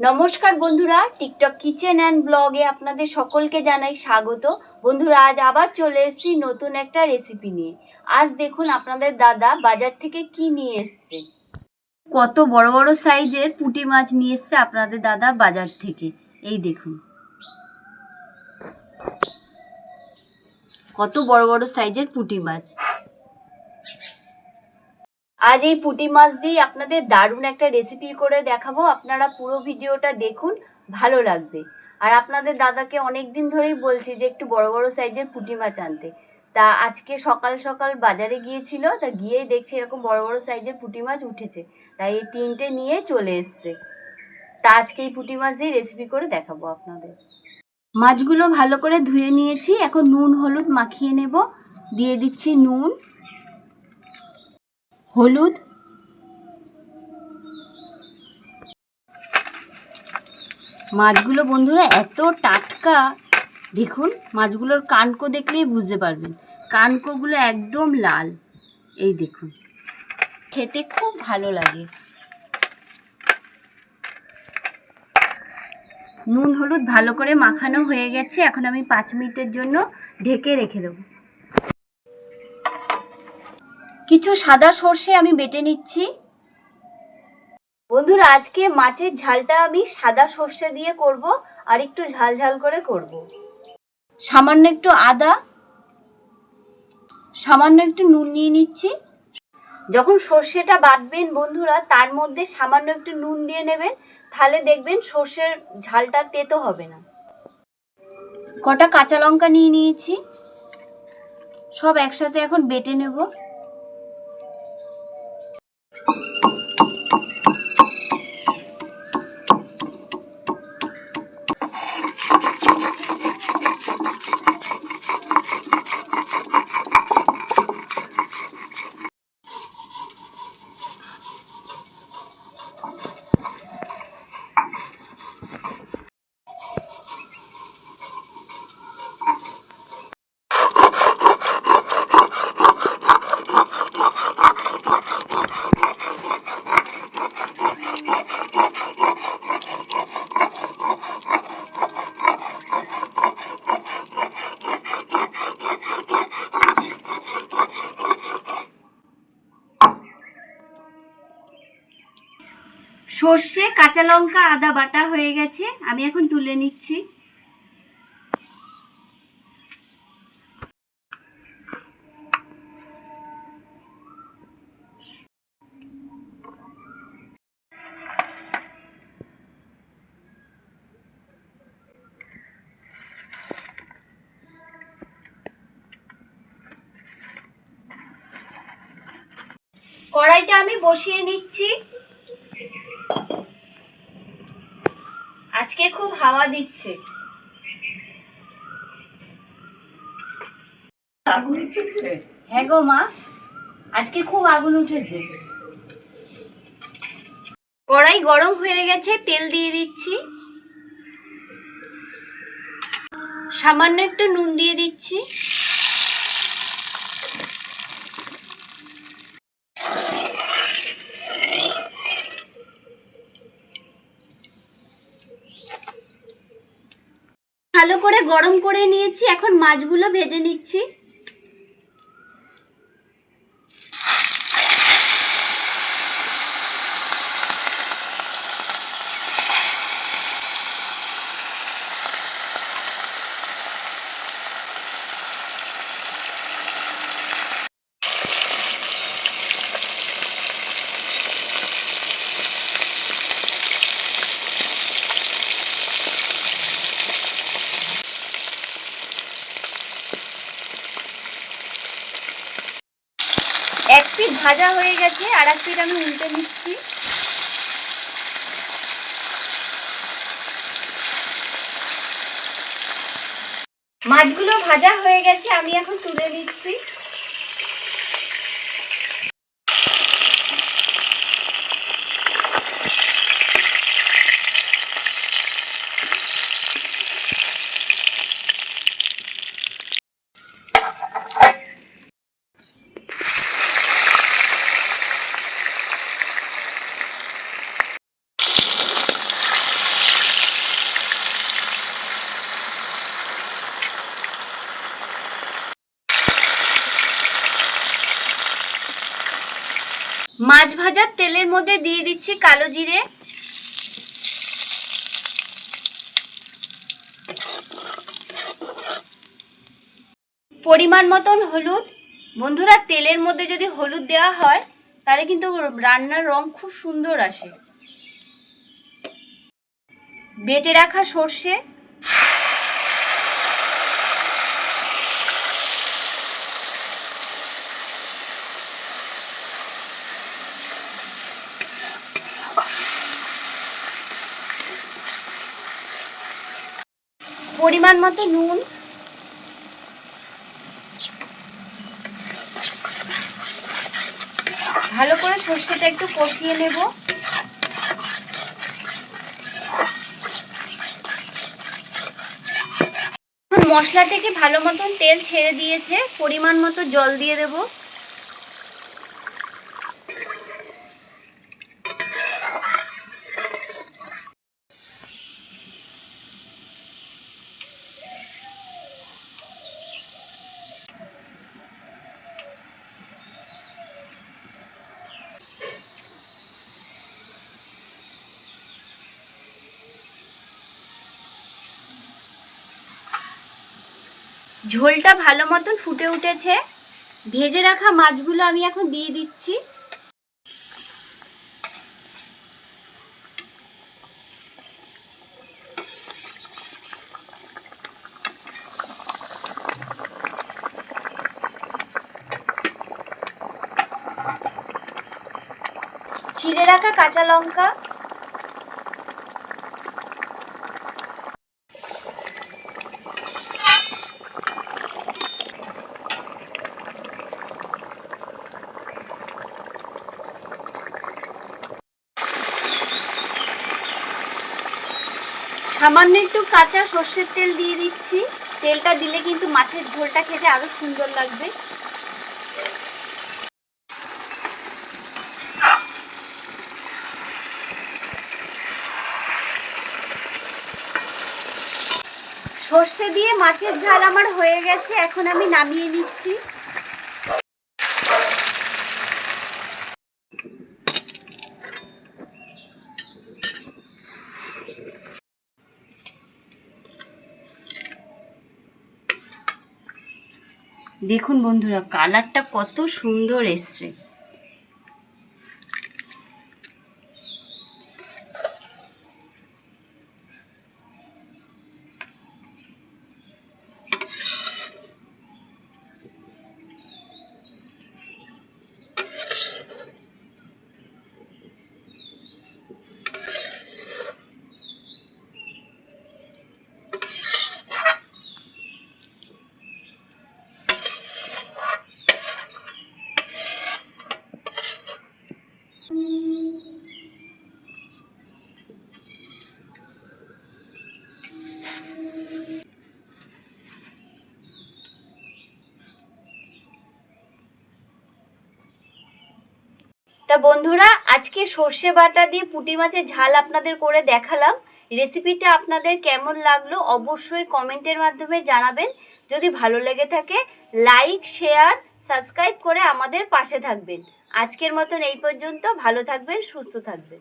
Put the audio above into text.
নমস্কার বন্ধুরা, TikTok kitchen and ব্লগে আপনাদের সকলকে জানাই স্বাগত। বন্ধুরা, আজ আবার চলে এসেছি নতুন একটা রেসিপি নিয়ে। আজ দেখুন আপনাদের দাদা বাজার থেকে কি নিয়ে এসছে। কত বড় বড় সাইজের পুঁটি মাছ নিয়ে এসছে আপনাদের দাদা বাজার থেকে। এই দেখুন। কত বড় বড় সাইজের পুঁটি মাছ। আজ এই পুঁটি মাছ দিয়ে আপনাদের দারুণ একটা রেসিপি করে দেখাবো। আপনারা পুরো ভিডিওটা দেখুন, ভালো লাগবে। আর আপনাদের দাদাকে অনেক দিন ধরেই বলছি যে একটু বড় বড় সাইজের পুঁটি মাছ আনতে। তা আজকে সকাল সকাল বাজারে গিয়েছিল, তা গিয়েই দেখছি এরকম বড় বড় সাইজের পুঁটি মাছ উঠেছে। তাই এই তিনটে নিয়ে চলে এসছে। তা আজকে এই পুঁটি মাছ দিয়ে রেসিপি করে দেখাবো আপনাদের। মাছগুলো ভালো করে ধুয়ে নিয়েছি। এখন নুন, হলুদ মাখিয়ে নেব। দিয়ে দিচ্ছি নুন। হলুদ। মাছগুলো বন্ধুরা এত টাটকা। দেখুন, মাছগুলোর কানকো দেখলেই বুঝতে পারবেন। কানকোগুলো একদম লাল। এই দেখুন, খেতে খুব ভালো লাগে। নুন, হলুদ ভালো করে মাখানো হয়ে গেছে। এখন আমি পাঁচ মিনিটের জন্য ঢেকে রেখে দেবো। কিছু সাদা সর্ষে আমি বেটে নিচ্ছি। বন্ধুরা, আজকে মাছের ঝালটা আমি সাদা সর্ষে দিয়ে করব, আর একটু ঝাল ঝাল করে করব। সামান্য একটু আদা, সামান্য একটু নুন নিয়ে নিচ্ছি। যখন সর্ষেটা বাটবেন বন্ধুরা, তার মধ্যে সামান্য একটু নুন দিয়ে নেবেন, তাহলে দেখবেন সর্ষের ঝালটা তেতো হবে না। কটা কাঁচা লঙ্কা নিয়ে নিয়েছি। সব একসাথে এখন বেটে নেব। সর্ষে, কাঁচা লঙ্কা, আদা বাটা হয়ে গেছে। আমি এখন তুলে নিচ্ছি। কড়াইটা আমি বসিয়ে নিচ্ছি। আজকে খুব হাওয়া দিচ্ছে। হ্যাঁ গো মা আজকে খুব আগুন উঠেছে। কড়াই গরম হয়ে গেছে তেল দিয়ে দিচ্ছি। সামান্য একটু নুন দিয়ে দিচ্ছি ভালো করে গরম করে নিয়েছি এখন মাছগুলো ভেজে নিচ্ছি। এক পিট ভাজা হয়ে গেছে, আর এক পিট আমি উল্টে নিচ্ছি। মাছগুলো ভাজা হয়ে গেছে, আমি এখন তুলে নিচ্ছি মাছ ভাজার তেলের মধ্যে দিয়ে দিচ্ছি কালো জিরে। পরিমাণ মতন হলুদ। বন্ধুরা, তেলের মধ্যে যদি হলুদ দেওয়া হয়, তাহলে কিন্তু রান্নার রং খুব সুন্দর আসে। বেটে রাখা সর্ষে। পরিমাণ মতো নুন। ভালো করে সর্ষেটা একটু কষিয়ে নেব। মশলা থেকে ভালো মতন তেল ছেড়ে দিয়েছে। পরিমাণ মতো জল দিয়ে দেব। ঝোলটা ভালো মতন ফুটে উঠেছে। ভেজে রাখা মাছগুলো আমি এখন দিয়ে দিচ্ছি। চিড়ে রাখা কাঁচা লঙ্কা। সামান্য একটু কাঁচা সর্ষের তেল দিয়ে দিচ্ছি। তেলটা দিলে কিন্তু মাছের ঝোলটা খেতে আরও সুন্দর লাগবে। সর্ষে দিয়ে মাছের ঝাল আমার হয়ে গেছে, এখন আমি নামিয়ে নিচ্ছি। দেখুন বন্ধুরা কালারটা কত সুন্দর এসছে। তা বন্ধুরা, আজকে সর্ষে বাটা দিয়ে পুঁটি মাছের ঝাল আপনাদের করে দেখালাম। রেসিপিটা আপনাদের কেমন লাগল অবশ্যই কমেন্টের মাধ্যমে জানাবেন। যদি ভালো লেগে থাকে, লাইক, শেয়ার, সাবস্ক্রাইব করে আমাদের পাশে থাকবেন। আজকের মতন এই পর্যন্ত, ভালো থাকবেন, সুস্থ থাকবেন।